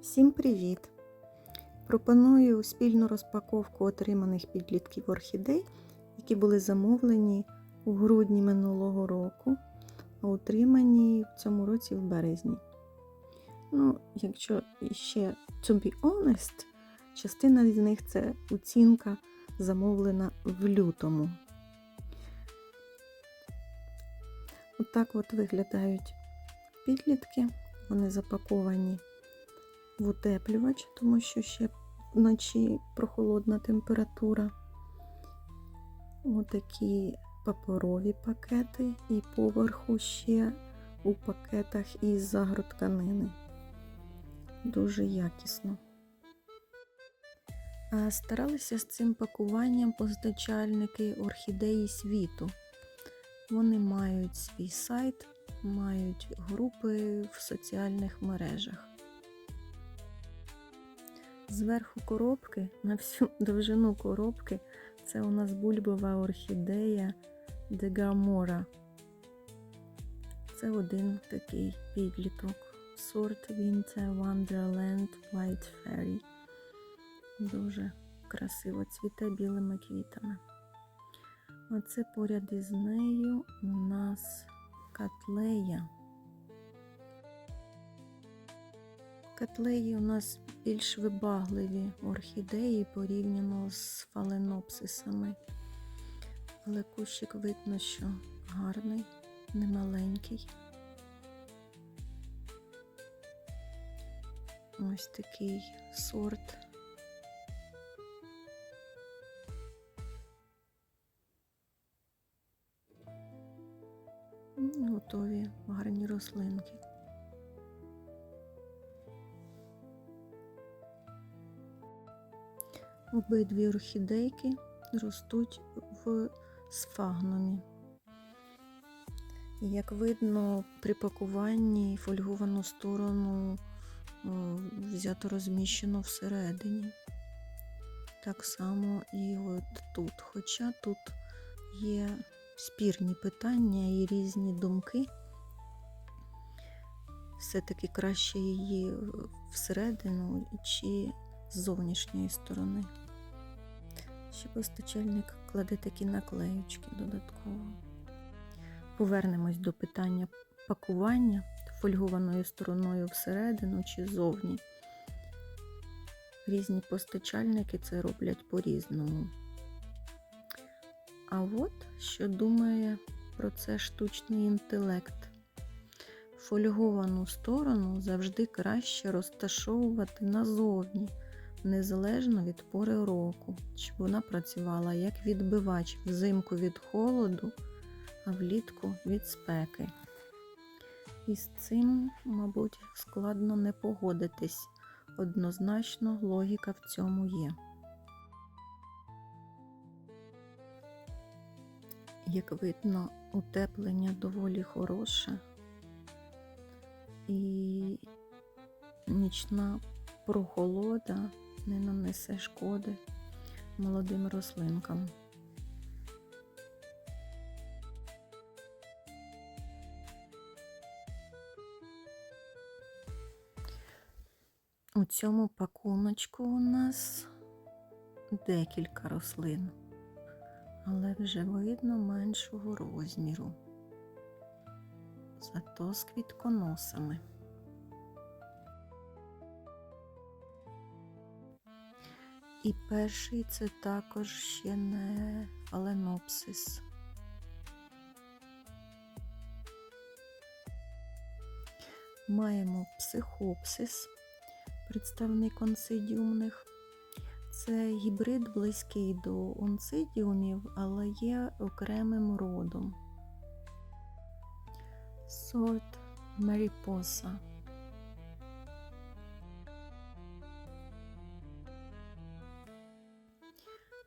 Всім привіт! Пропоную спільну розпаковку отриманих підлітків орхідей, які були замовлені у грудні минулого року, а отримані в цьому році в березні. Ну, якщо ще to be honest, частина з них це оцінка замовлена в лютому. Отак от виглядають підлітки. Вони запаковані в утеплювач, тому що ще вночі прохолодна температура. Отакі паперові пакети, і поверху ще у пакетах із загротканини. Дуже якісно. Старалися з цим пакуванням постачальники орхідеї світу. Вони мають свій сайт, мають групи в соціальних мережах. Зверху коробки, на всю довжину коробки, це у нас бульбова орхідея Дегамора. Це один такий підліток. Сорт Winter Wonderland White Fairy. Дуже красиво цвіте білими квітами. А це поряд із нею у нас котлея. Котлеї у нас більш вибагливі орхідеї порівняно з фаленопсисами. Але кущик видно, що гарний, немаленький. Ось такий сорт. Готові гарні рослинки. Обидві орхідейки ростуть в сфагнумі. Як видно, при пакуванні фольговану сторону взято розміщено всередині. Так само і от тут. Хоча тут є спірні питання і різні думки, все-таки краще її всередину чи з зовнішньої сторони. Ще постачальник кладе такі наклеючки додатково. Повернемось до питання пакування фольгованою стороною всередину чи зовні. Різні постачальники це роблять по-різному. А от що думає про це штучний інтелект. Фольговану сторону завжди краще розташовувати назовні, незалежно від пори року, щоб вона працювала як відбивач взимку від холоду, а влітку від спеки. І з цим, мабуть, складно не погодитись. Однозначно логіка в цьому є. Як видно, утеплення доволі хороше і нічна прохолода не нанесе шкоди молодим рослинкам. У цьому пакуночку у нас декілька рослин, але вже видно меншого розміру, зато з квітконосами. І перший це також ще не фаленопсис. Маємо психопсис, представник онцидіумних. Це гібрид близький до онцидіумів, але є окремим родом. Сорт Маріпоса.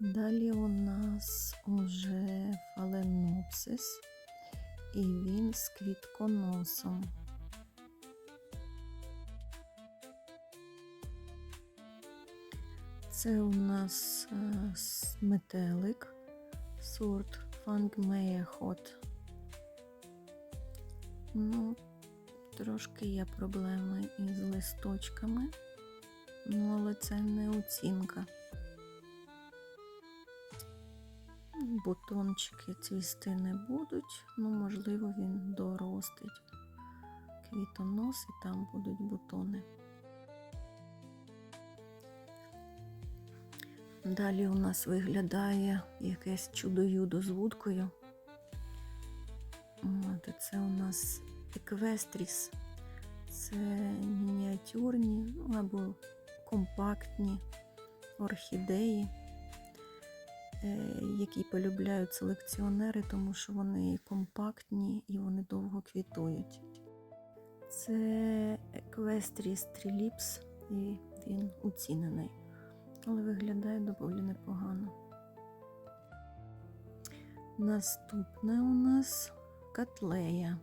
Далі у нас уже фаленопсис, і він з квітконосом. Це у нас е, метелик, сорт Hot. Ну, трошки є проблеми із листочками. Ну, але це не оцінка. Бутончики цвісти не будуть, ну, можливо, він доростить квітонос і там будуть бутони. Далі у нас виглядає якесь чудо-юдо з вудкою. Це у нас еквестріс. Це мініатюрні ну, або компактні орхідеї, які полюбляють селекціонери, тому що вони компактні і вони довго квітують. Це Equestris Trilips і він уцінений, але виглядає доволі непогано. Наступне у нас котлея.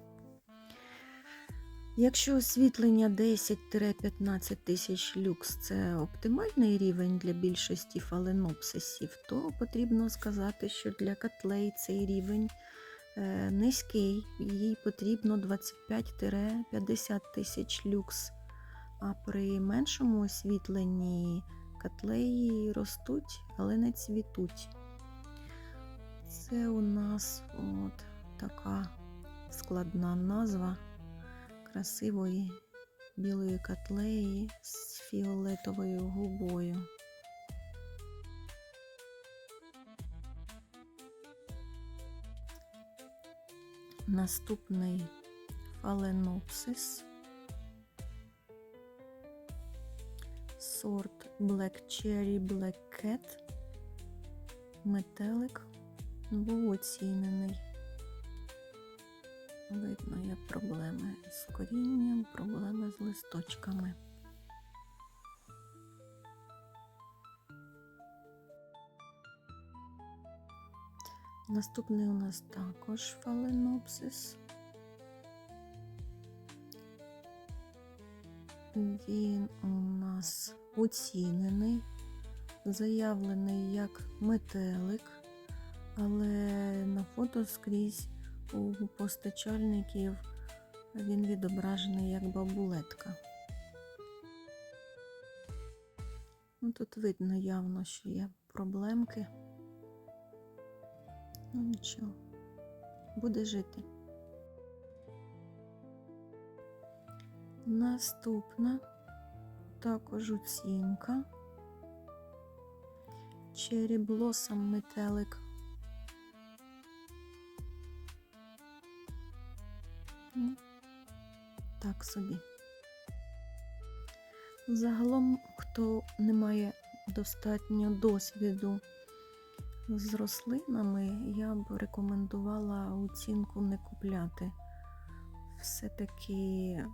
Якщо освітлення 10-15 тисяч люкс це оптимальний рівень для більшості фаленопсисів, то потрібно сказати, що для котлей цей рівень е, низький, їй потрібно 25-50 тисяч люкс. А при меншому освітленні котлеї ростуть, але не цвітуть. Це у нас от така складна назва красивої білої котлеї з фіолетовою губою. Наступний фаленопсис. Сорт Black Cherry Black Cat. Метелик був оцінений. Видно, є проблеми з корінням, проблеми з листочками. Наступний у нас також фаленопсис. Він у нас оцінений, заявлений як метелик, але на фото скрізь у постачальників він відображений як бабулетка. Ну, Тут видно явно, що є проблемки. Ну нічого, буде жити. Наступна також оцінка. Cherry метелик. Собі. Загалом, хто не має достатньо досвіду з рослинами, я б рекомендувала оцінку не купляти. Все-таки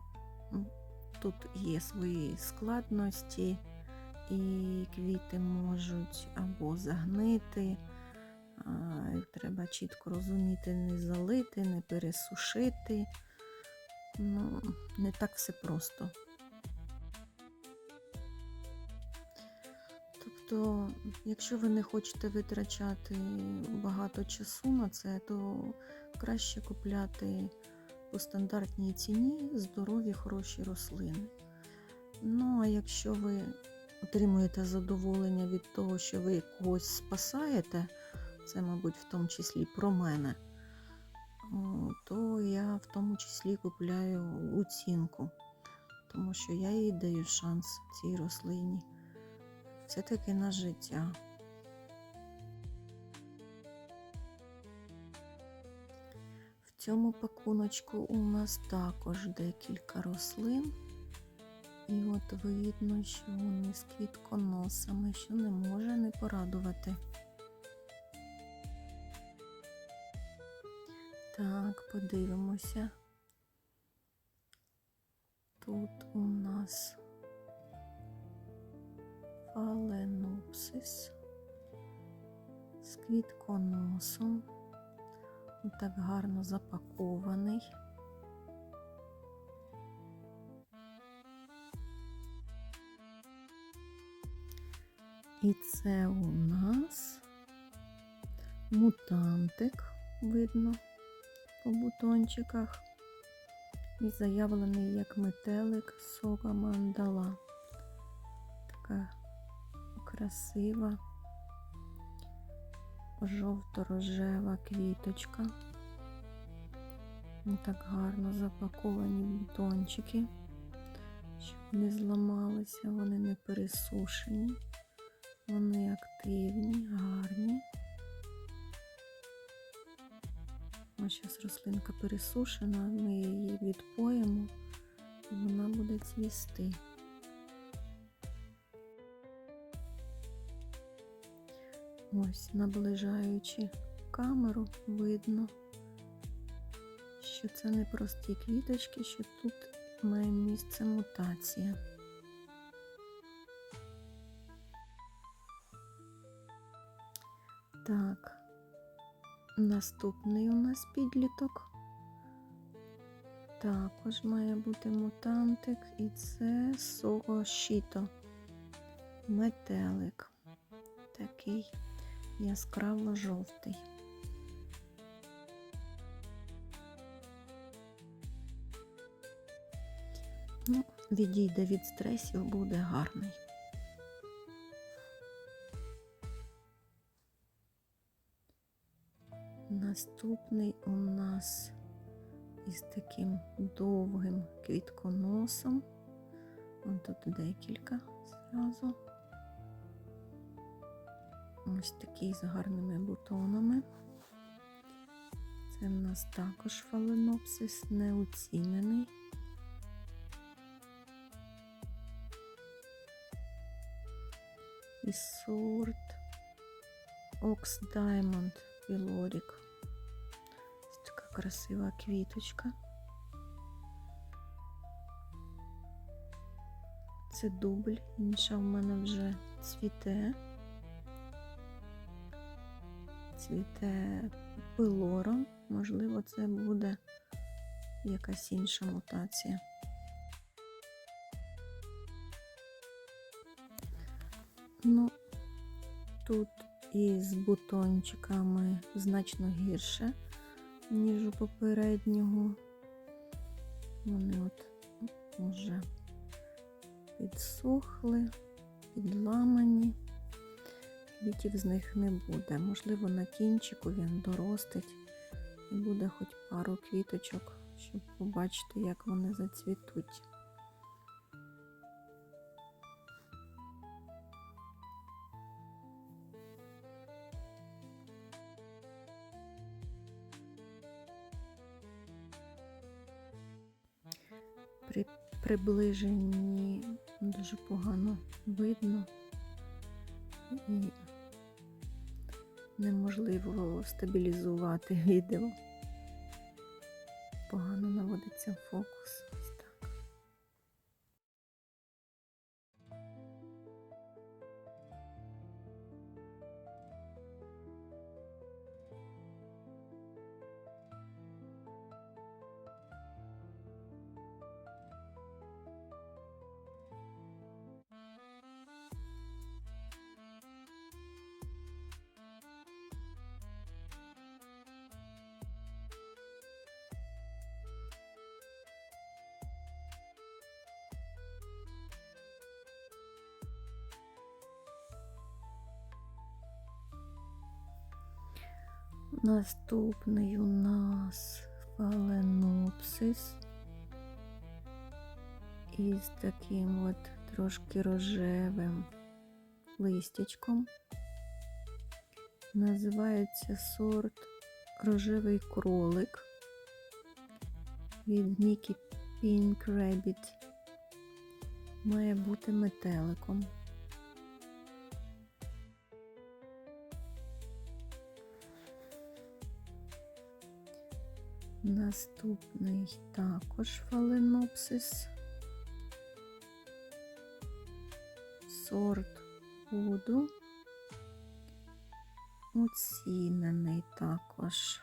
тут є свої складності, і квіти можуть або загнити. Треба чітко розуміти, не залити, не пересушити. Ну, не так все просто. Тобто, якщо ви не хочете витрачати багато часу на це, то краще купляти по стандартній ціні здорові хороші рослини. Ну, а якщо ви отримуєте задоволення від того, що ви когось спасаєте, це, мабуть, в тому числі про мене, то я в тому числі купляю оцінку, тому що я їй даю шанс цій рослині. Це таки на життя. В цьому пакуночку у нас також декілька рослин. І от видно, що вони з квітконосами, що не може не порадувати. Так, подивимося. Тут у нас фаленопсис з квітконосом. Так гарно запакований. І це у нас мутантик, видно по бутончиках. І заявлений як метелик сока мандала. Така красива жовто-рожева квіточка. Так гарно запаковані бутончики, щоб не зламалися, вони не пересушені, вони активні, гарні. Зараз рослинка пересушена, ми її відпоїмо і вона буде цвісти. Ось, наближаючи камеру, видно, що це не прості квіточки, що тут має місце мутація. Так, наступний у нас підліток. Також має бути мутантик, і це сого щито. Метелик. Такий яскраво жовтий. Ну, відійде від стресів, буде гарний. Наступний у нас із таким довгим квітконосом. Вон тут декілька зразу. Ось такий з гарними бутонами. Це в нас також фаленопсис неоцінений. І сорт Ox Diamond Pyloric. Красива квіточка. Це дубль, інша в мене вже цвіте. Цвіте пилором, можливо, це буде якась інша мутація. Ну, тут із бутончиками значно гірше, ніж у попереднього. Вони от вже підсохли, підламані. Квітів з них не буде. Можливо, на кінчику він доростить і буде хоч пару квіточок, щоб побачити, як вони зацвітуть. Приближенні дуже погано видно і неможливо стабілізувати відео. Погано наводиться фокус. Наступний у нас фаленопсис із таким от трошки рожевим листячком. Називається сорт рожевий кролик від Mickey Pink Rabbit. Має бути метеликом. Наступний також фаленопсис. Сорт буду. Оцінений також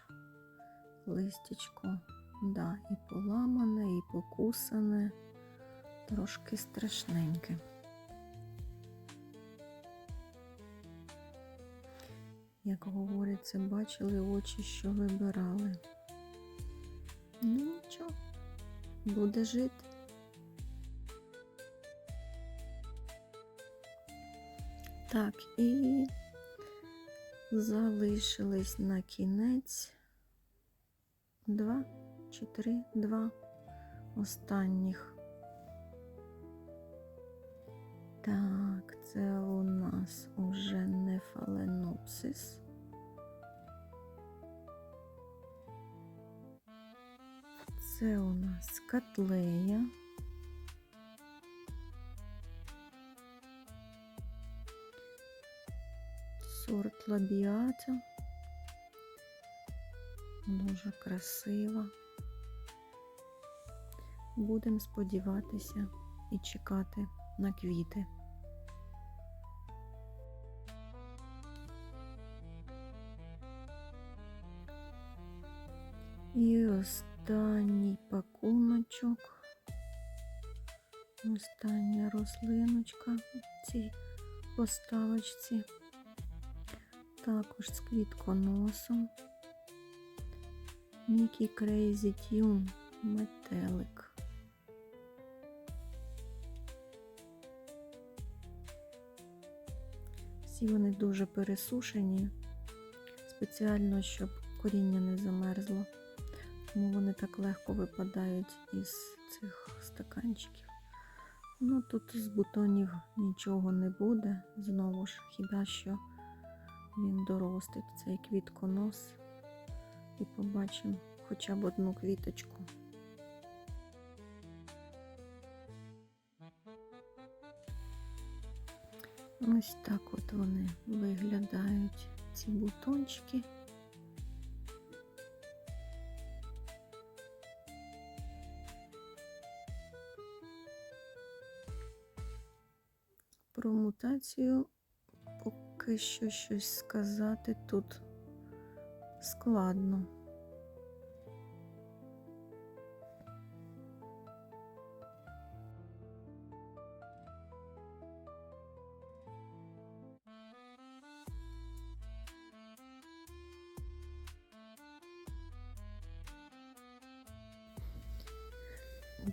листячко. Да, і поламане, і покусане, трошки страшненьке. Як говориться, бачили очі, що вибирали. Ну нічого, буде жити. Так, і залишились на кінець два чи три, два останніх. Так, це у нас уже не фаленопсис. Це у нас котлея. Сорт лабіата. Дуже красива. Будемо сподіватися і чекати на квіти. І останній пакуночок. Остання рослиночка в цій поставочці. Також з квітконосом. Мікі Крейзі Тюн метелик. Всі вони дуже пересушені, спеціально, щоб коріння не замерзло. Тому вони так легко випадають із цих стаканчиків. Ну тут з бутонів нічого не буде. Знову ж, хіба що він доростить цей квітконос і побачимо хоча б одну квіточку. Ось так от вони виглядають, ці бутончики. Мутацію поки що щось сказати тут складно.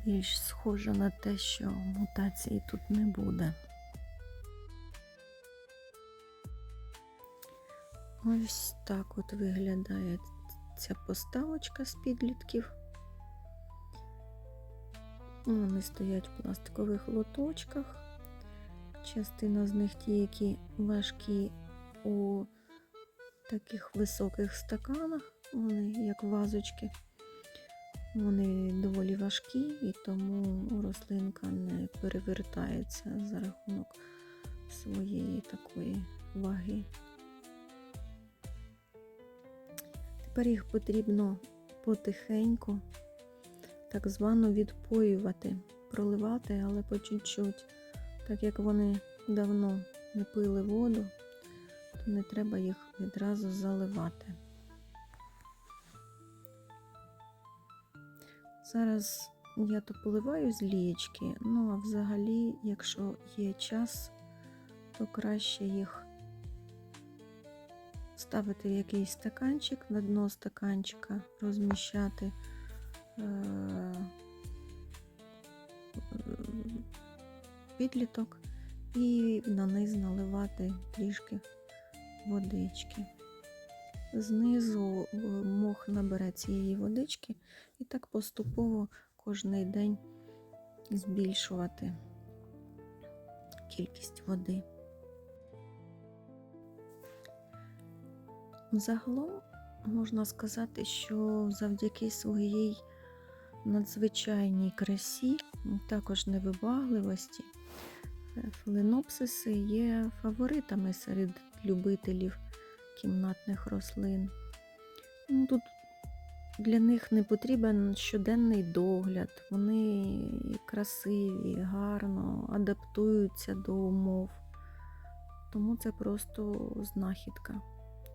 Більш схоже на те, що мутації тут не буде. Ось так от виглядає ця поставочка з підлітків. Вони стоять в пластикових лоточках. Частина з них ті, які важкі у таких високих стаканах, вони як вазочки. Вони доволі важкі і тому рослинка не перевертається за рахунок своєї такої ваги. Тепер їх потрібно потихеньку, так звано відпоювати, проливати, але по чуть-чуть. Так як вони давно не пили воду, то не треба їх відразу заливати. Зараз я то поливаю з лієчки, ну а взагалі, якщо є час, то краще їх ставити якийсь стаканчик, на дно стаканчика розміщати е- підліток і на низ наливати трішки водички. Знизу е, мох набере цієї водички і так поступово кожний день збільшувати кількість води. Загалом можна сказати, що завдяки своїй надзвичайній красі, також невибагливості, фаленопсиси є фаворитами серед любителів кімнатних рослин. Ну, Тут для них не потрібен щоденний догляд, вони красиві, гарно адаптуються до умов. Тому це просто знахідка.